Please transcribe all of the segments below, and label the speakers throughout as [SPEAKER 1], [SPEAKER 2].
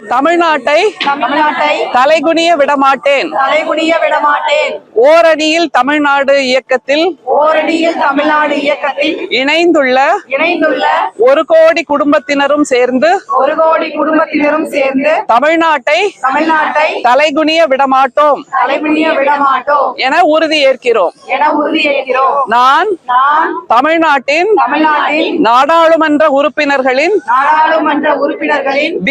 [SPEAKER 1] தமிழ்நாட்டை
[SPEAKER 2] தமிழ்நாட்டை
[SPEAKER 1] தலைகுனிய விடமாட்டேன்.
[SPEAKER 2] தலைகுனிய விடமாட்டேன்.
[SPEAKER 1] ஓரணியில் தமிழ்நாடு இயக்கத்தில்
[SPEAKER 2] ஓரடியில் தமிழ்நாடு இயக்கத்தில்
[SPEAKER 1] இணைந்துள்ள
[SPEAKER 2] இணைந்துள்ள
[SPEAKER 1] ஒரு கோடி குடும்பத்தினரும் சேர்ந்து
[SPEAKER 2] ஒரு கோடி குடும்பத்தினரும் சேர்ந்து
[SPEAKER 1] தமிழ்நாட்டை
[SPEAKER 2] தமிழ்நாட்டை
[SPEAKER 1] தலைகுனிய விடமாட்டோம்.
[SPEAKER 2] தலைகுனிய விடமாட்டோம்.
[SPEAKER 1] என உறுதி ஏற்கிறோம்.
[SPEAKER 2] என உறுதியேற்கிறோம்
[SPEAKER 1] நான்
[SPEAKER 2] நான்
[SPEAKER 1] தமிழ்நாட்டின்
[SPEAKER 2] தமிழ்நாட்டில்
[SPEAKER 1] நாடாளுமன்ற உறுப்பினர்களின்
[SPEAKER 2] நாடாளுமன்ற உறுப்பினர்களின்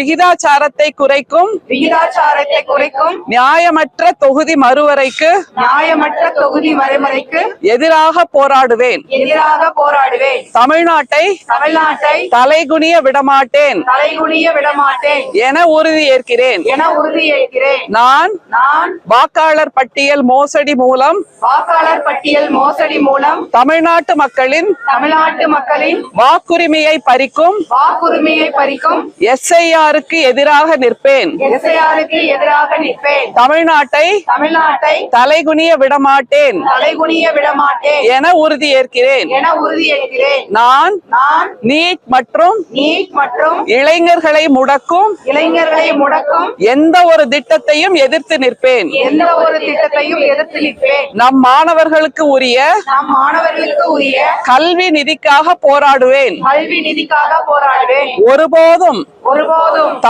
[SPEAKER 1] விகிதாச்சாரத்தை குறைக்கும்
[SPEAKER 2] விகிதாச்சாரத்தை குறைக்கும்
[SPEAKER 1] நியாயமற்ற தொகுதி மறுவரைக்கு
[SPEAKER 2] நியாயமற்ற தொகுதி வரைமுறைக்கு
[SPEAKER 1] எதிராக போராடுவேன்.
[SPEAKER 2] எதிராக போராடுவேன்.
[SPEAKER 1] தமிழ்நாட்டை
[SPEAKER 2] தமிழ்நாட்டை
[SPEAKER 1] தலைகுனிய விடமாட்டேன்.
[SPEAKER 2] தலைகுனிய விடமாட்டேன்.
[SPEAKER 1] என உறுதி ஏற்கிறேன்.
[SPEAKER 2] என உறுதியேற்கிறேன்
[SPEAKER 1] நான்
[SPEAKER 2] நான்
[SPEAKER 1] வாக்காளர் பட்டியல் மோசடி மூலம்
[SPEAKER 2] வாக்காளர் பட்டியல் மோசடி மூலம்
[SPEAKER 1] தமிழ்நாட்டு மக்களின்
[SPEAKER 2] தமிழ்நாட்டு மக்களின்
[SPEAKER 1] வாக்குரிமையை பறிக்கும்
[SPEAKER 2] வாக்குரிமையை பறிக்கும்
[SPEAKER 1] எஸ்ஐஆருக்கு எதிராக
[SPEAKER 2] எதிராக நிற்பேன்.
[SPEAKER 1] தமிழ்நாட்டை
[SPEAKER 2] தமிழ்நாட்டை
[SPEAKER 1] தலைகுனிய விடமாட்டேன்.
[SPEAKER 2] தலைகுனிய விடமாட்டேன்.
[SPEAKER 1] என உறுதி ஏற்கிறேன்.
[SPEAKER 2] என உறுதியேற்கிறேன்
[SPEAKER 1] நான்
[SPEAKER 2] நான்
[SPEAKER 1] நீட் மற்றும்
[SPEAKER 2] நீட் மற்றும்
[SPEAKER 1] இளைஞர்களை முடக்கும்
[SPEAKER 2] இளைஞர்களை முடக்கும்
[SPEAKER 1] எந்த ஒரு திட்டத்தையும் எதிர்த்து நிற்பேன்.
[SPEAKER 2] எந்த ஒரு திட்டத்தையும் எதிர்த்து நிற்பேன்.
[SPEAKER 1] நம் மாணவர்களுக்கு உரிய
[SPEAKER 2] நம் மாணவர்களுக்கு உரிய
[SPEAKER 1] கல்வி நிதிக்காக போராடுவேன்.
[SPEAKER 2] கல்வி நிதிக்காக போராடுவேன்.
[SPEAKER 1] ஒருபோதும்
[SPEAKER 2] ஒருபோதும்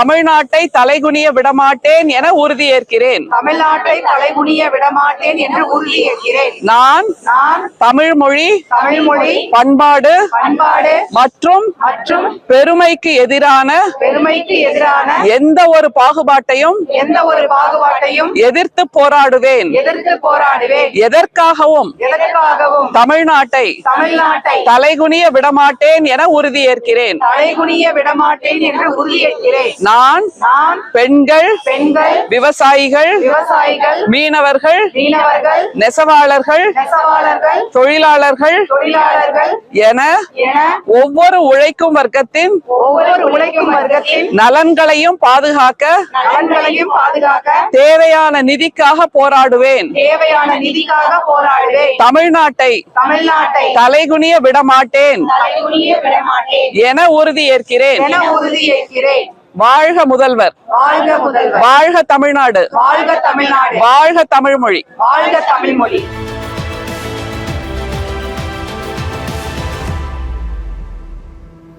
[SPEAKER 1] தமிழ்நாட்டை தலைகுனிய விடமாட்டேன் என உறுதி ஏற்கிறேன்
[SPEAKER 2] தமிழ்நாட்டை தலைகுனிய விடமாட்டேன் என்று உறுதியேற்கிறேன்.
[SPEAKER 1] நான்
[SPEAKER 2] நான்
[SPEAKER 1] தமிழ் மொழி
[SPEAKER 2] தமிழ்மொழி
[SPEAKER 1] பண்பாடு
[SPEAKER 2] பண்பாடு
[SPEAKER 1] மற்றும்
[SPEAKER 2] மற்றும்
[SPEAKER 1] பெருமைக்கு எதிரான
[SPEAKER 2] பெருமைக்கு எதிரான
[SPEAKER 1] எந்த ஒரு பாகுபாட்டையும்
[SPEAKER 2] எந்த ஒரு பாகுபாட்டையும்
[SPEAKER 1] எதிர்த்து போராடுவேன்.
[SPEAKER 2] எதிர்த்து போராடுவேன்.
[SPEAKER 1] எதற்காகவும்
[SPEAKER 2] எதற்காகவும்
[SPEAKER 1] தமிழ்நாட்டை
[SPEAKER 2] தமிழ்நாட்டை
[SPEAKER 1] தலைகுனிய விடமாட்டேன் என உறுதி ஏற்கிறேன்
[SPEAKER 2] தலைகுனிய விடமாட்டேன் என்று உறுதியேற்கிறேன்.
[SPEAKER 1] நான்
[SPEAKER 2] நான்
[SPEAKER 1] பெண்கள்
[SPEAKER 2] பெண்கள்
[SPEAKER 1] விவசாயிகள்
[SPEAKER 2] விவசாயிகள்
[SPEAKER 1] மீனவர்கள்
[SPEAKER 2] மீனவர்கள்
[SPEAKER 1] நெசவாளர்கள்
[SPEAKER 2] நெசவாளர்கள்
[SPEAKER 1] தொழிலாளர்கள்
[SPEAKER 2] தொழிலாளர்கள்
[SPEAKER 1] என ஒவ்வொரு உழைக்கும் வர்க்கத்தின்
[SPEAKER 2] ஒவ்வொரு உழைக்கும் வர்க்கத்தின்
[SPEAKER 1] நலன்களையும் பாதுகாக்க
[SPEAKER 2] நலன்களையும் பாதுகாக்க
[SPEAKER 1] தேவையான நிதிக்காக போராடுவேன்.
[SPEAKER 2] தேவையான நிதிக்காக போராடுவேன்.
[SPEAKER 1] தமிழ்நாட்டை
[SPEAKER 2] தமிழ்நாட்டை
[SPEAKER 1] தலைகுனிய விடமாட்டேன். என உறுதி ஏற்கிறேன்.
[SPEAKER 2] என உறுதியேற்கிறேன்
[SPEAKER 1] வாழ்க முதல்வர்.
[SPEAKER 2] வாழ்க தமிழ்நாடு.
[SPEAKER 1] வாழ்க தமிழ்மொழி.
[SPEAKER 2] வாழ்க தமிழ்மொழி.